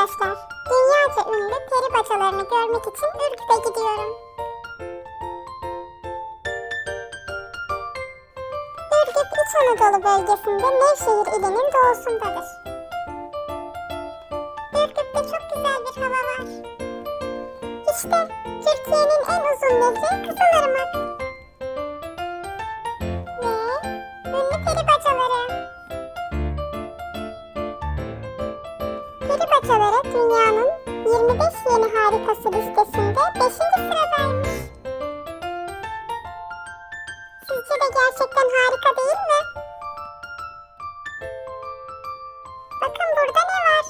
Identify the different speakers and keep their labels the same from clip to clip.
Speaker 1: arkadaşlar. Dünyaca ünlü peri bacalarını görmek için Ürgüp'e gidiyorum. Ürgüp İç Anadolu bölgesinde Nevşehir ilinin doğusundadır. Ürgüp'te çok güzel bir hava var. İşte Türkiye'nin en uzun nehri Kızılırmak. Peri bacaları dünyanın 25 yeni harikası listesinde 5. sıradaymış. Sizce de gerçekten harika değil mi? Bakın burada ne var?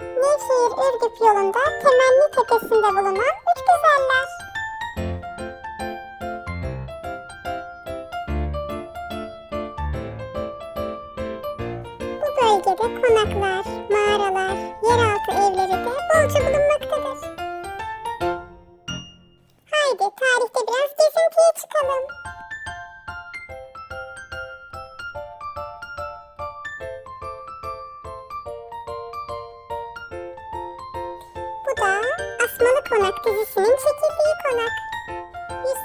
Speaker 1: Nevşehir Ürgüp yolunda Temenni Tepesi'nde bulunan üç güzeller. Bu bölgede konaklar, Bu da Asmalı Konak dizisinin çekildiği konak.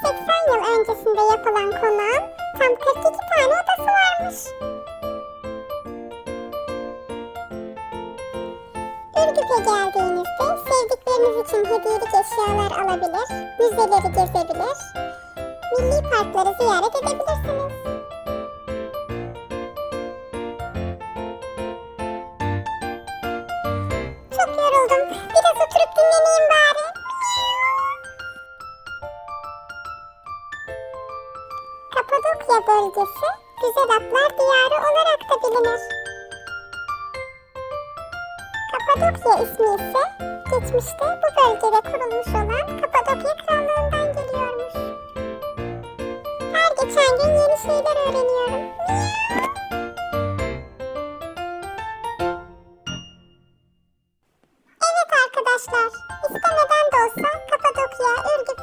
Speaker 1: 180 yıl öncesinde yapılan konağın tam 42 tane odası varmış. Ürgüp'e geldiğinizde sevdikleriniz için hediyelik eşyalar alabilir, müzeleri gezebilir, milli parkları ziyaret edebilirsiniz. Kapadokya bölgesi güzel atlar diyarı olarak da bilinir. Kapadokya ismi ise geçmişte bu bölgede kurulmuş olan Kapadokya Krallığından geliyormuş. Her geçen gün yeni şeyler öğreniyorum. Evet arkadaşlar, istemeden de olsa Kapadokya, Ürgüp